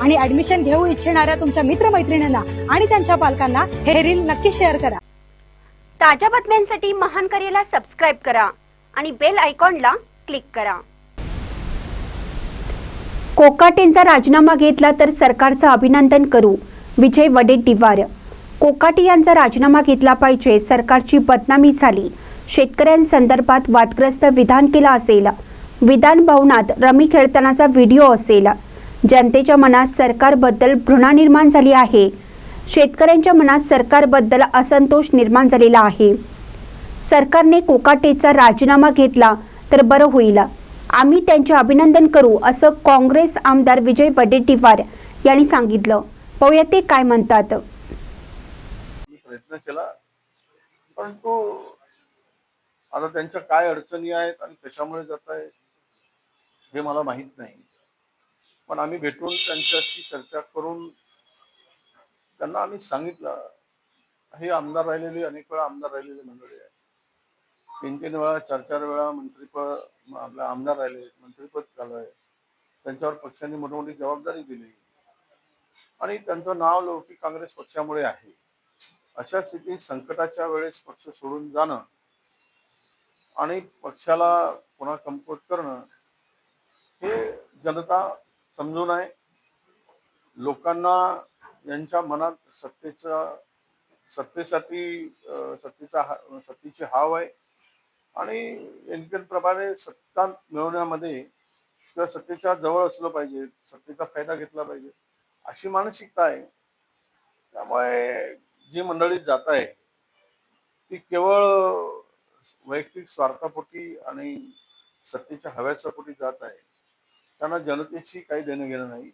आणि ऍडमिशन घेऊ इच्छिणाऱ्या तुमच्या मित्रमैत्रिणींना आणि त्यांच्या पालकांना हे रील नक्की शेअर करा. ताज्या बातम्यांसाठी महान करेला सबस्क्राईब करा आणि बेल आयकॉनला क्लिक करा. कोकाटेंचा राजीनामा घेतला तर सरकारचं अभिनंदन करू विजय वडेट्टीवार कोकाटे यांचा राजीनामा घेतला पाहिजे सरकारची बदनामी झाली. शेतकऱ्यांसंदर्भात वादग्रस्त विधान केलं असेल. विधान भवनात रमी खेळतानाचा व्हिडिओ असेल. जनतेच्या मनात सरकारबद्दल घृणा निर्माण झाली आहे. शेतकऱ्यांच्या मनात सरकारबद्दल असंतोष निर्माण झालेला आहे. सरकारने कोकाटेचा राजीनामा घेतला तर बरं होईल. आम्ही त्यांचे अभिनंदन करू असं काँग्रेस आमदार विजय वडेट्टीवार यांनी सांगितलं. पाहूया ते काय म्हणतात. प्रयत्न केला परंतु आता त्यांच्या काय अडचणी आहेत आणि कशामुळे जात आहे हे मला माहीत नाही. पण आम्ही भेटून त्यांच्याशी चर्चा करून त्यांना आम्ही सांगितलं. हे आमदार राहिलेले अनेक वेळा आमदार राहिलेले मंडळी आहे तीन तीन वेळा चार चार वेळा मंत्रीपद आपलं आमदार राहिले मंत्रीपद झालं आहे त्यांच्यावर पक्षाने मोठमोठी जबाबदारी दिली. आणि त्यांचं नाव लौकिक काँग्रेस पक्षामुळे आहे. अशा स्थितीत संकटाच्या वेळेस पक्ष सोडून जाणं आणि पक्षाला पुन्हा कमकुवत करणं हे जनता समजून आहे. लोकांना यांच्या मनात सत्तेचा सत्तेसाठी सत्तेचा हा- सत्तेची हाव आहे. आणि प्रमाणे सत्ता मिळवण्यामध्ये किंवा सत्तेच्या जवळ असलं पाहिजे सत्तेचा फायदा घेतला पाहिजे अशी मानसिकता आहे. त्यामुळे जी मंडळी जात आहे ती केवळ वैयक्तिक स्वार्थापोटी आणि सत्तेच्या हव्यासापोटी जात आहे. त्यांना जनतेशी काही देणं घेणं नाही.